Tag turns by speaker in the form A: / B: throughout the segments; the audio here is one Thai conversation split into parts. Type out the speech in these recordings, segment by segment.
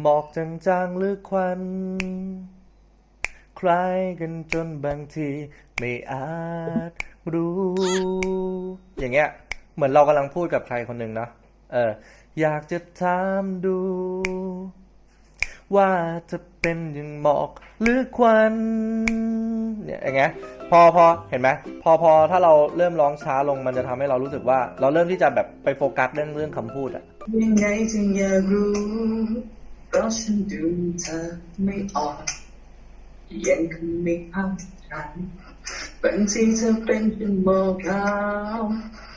A: หมอกจางๆหรือควันคล้ายกันจนบางทีไม่อาจรู้ อย่างเงี้ย เหมือนเรากำลังพูดกับใครคนหนึ่งนะเออ อยากจะถามดู ว่าจะเป็นอย่างหมอกหรือควันเนี่ยอย่างเงี้ยพอพอเห็นไหมพอพอถ้าเราเริ่มร้องช้าลงมันจะทำให้เรารู้สึกว่า เราเริ่มที่จะแบบไปโฟกัสเรื่องเรื่องคำพูดอะ
B: ยังไงจึงอยากรู้ เพราะฉันดูเธอไม่ออก ยังคงไม่เข้าใจบางทีเธอเป็นเพียงหมอกขาว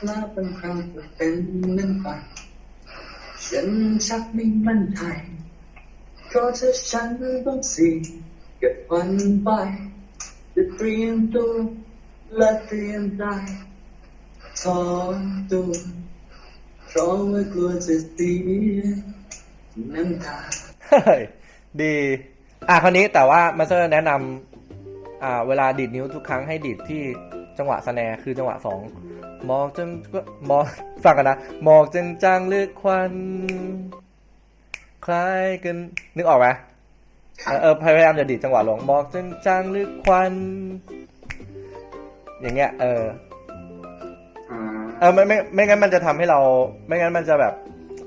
B: และบางครั้งก็เป็นน้ำตาฉันชักไม่มั่นใจเพราะถ้าฉันต้องเสี่ยงกับวันไปจะเตรียมตัวและเตรียมใจถอนตัวเพราะว่ากลัวจะเสีย น้ำตา
A: เฮ้ยดี อะคราวนี้แต่ว่ามาสเตอร์แนะนำอ่าเวลาดีดนิ้วทุกครั้งให้ดีดที่จังหวะสแนร์คือจังหวะสองมองจนมองฟังกันนะมองจนจางเลือกควัน คล้ายกันนึกออกไหมเออเออพยายามจะดีดจังหวะลงมองจนจางเลือกควัน อย่างเงี้ย เออเออไม่ไม่ไม่งั้นมันจะทำให้เรา ไม่งั้นมันจะแบบ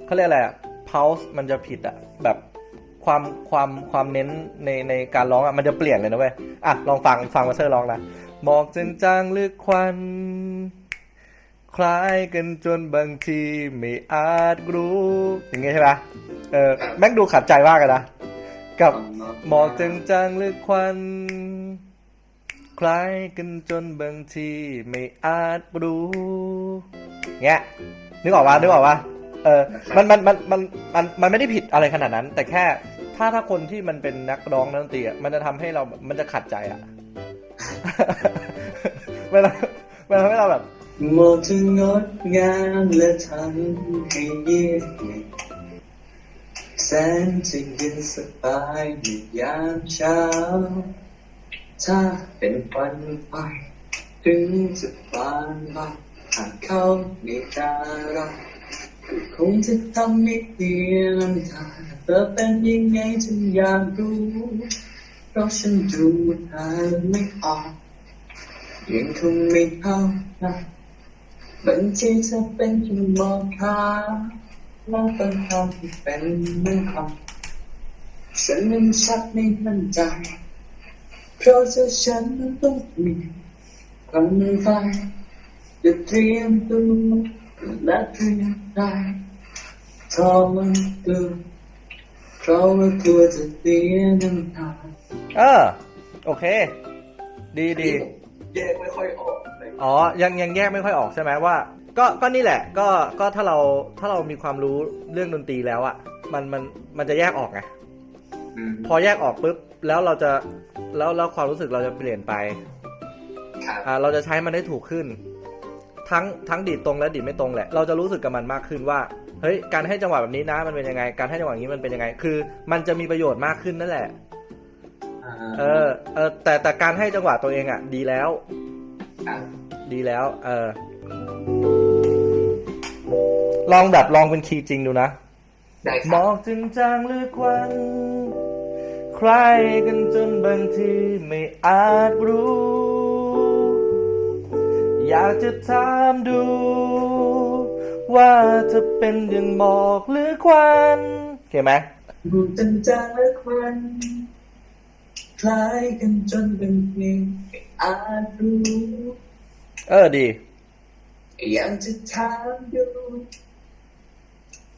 A: เขาเรียกอะไรอะ pulse มันจะผิดอะแบบความความความเน้นในในการร้องอะมันจะเปลี่ยนเลยนะเว้ยอะลองฟังฟังมาเซอร์ร้องนะหมอกจางจางๆหรือควันคล้ายกันจนบางทีไม่อาจรู้ อย่างเงี้ยใช่ปะเออแม่งดูขัดใจมากเลยนะ กับหมอกจางจางๆหรือควันคล้ายกันจนบางทีไม่อาจรู้เงี้ยนึกออกว่านึกออกว่า เออมันมันมันมันมันมันไม่ได้ผิดอะไรขนาดนั้น แต่แค่ถ้าถ้าคนที่มันเป็นนักร้องนักดนตรีอะมันจะทำให้เรามันจะขัดใจอะ เวลาเวลาให้เราแบบ
B: หมดจะงดงามและทำให้เยือกเย็นแสนจะเย็นสบายในยามเช้า ถ้าเป็นวันไป ถึงจะบานบานหากเขาไม่ตาเรา คงจะทำให้เสียน้ำตาเธอเป็นยังไงฉันอยากรู้เพราะฉันดูเธอไม่ออกยังคงไม่เข้าใจบางทีเธอเป็นแค่มองขาและบางครั้งที่เป็นเมื่อคำฉันนั้นชักไม่มั่นใจ เพราะเธอฉันต้องมีความฝันจะเตรียมตัว และเตรียมใจทอมันตัวเพราะว่ากลัวจะเสียน้ำตา
A: เออ โอเค ดีดี
B: แยกไม่ค่อยออกเลย
A: อ๋อ ยังยังแยกไม่ค่อยออกใช่ไหมว่า ก็ก็นี่แหละ ก็ก็ถ้าเราถ้าเรามีความรู้เรื่องดนตรีแล้วอะมันมันมันจะแยกออกไง
B: ม
A: พอแยกออกปุ๊บแล้วเราจะแล้วแล้วความรู้สึกเราจะเปลี่ยนไป
B: ครับ
A: อ่าเราจะใช้มันได้ถูกขึ้น ทั้งทั้งดีดตรงและดีดไม่ตรงแหละ เราจะรู้สึกกับมันมากขึ้นว่า เฮ้ย การให้จังหวะแบบนี้นะ มันเป็นยังไง การให้จังหวะอย่างนี้มันเป็นยังไง คือ มันจะมีประโยชน์มากขึ้นนั่นแหละ เออ เออ แต่แต่การให้จังหวะตัวเองอะดีแล้ว
B: ครับ
A: ดีแล้ว เออ ลองแบบลองเป็นคีย์จริงดูนะ
B: ได้ค
A: หม
B: รับ
A: อกจึงจางหรือควันใครกันจนบางทีไม่อาจรู้ อยากจะถามดู ว่าจะเป็นอย่างหมอกหรือควันโอเคไหม
B: บูจันจางและควันคล้ายกันจนเป็นเพลงไม่อาจรู้
A: เออดี
B: อยากจะถามดู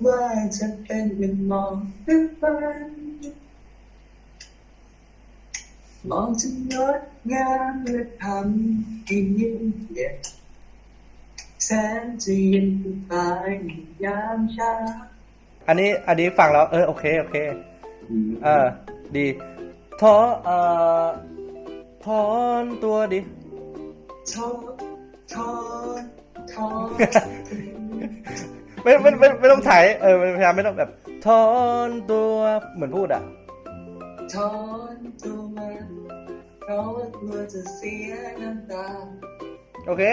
B: ว่าจะเป็นเป็นมองหรือเปล่า มองจะงดงามและทำให้ยิ่งใหญ่แสนจะเย็นสบายในยามเช้า
A: อันนี้อันนี้ฟังแล้ว เออโอเคโอเค เออ ดีทอเอ่อถอนตัวดิ
B: ทอดทอดทอด
A: ไม่ไม่ไม่ไม่ต้องใช้เออพยายามไม่ต้องแบบถอนตัวเหมือนพูดอะ
B: ถอนตัวมาเพราะว่ากลัวจะเสียน้ำตา
A: โอเค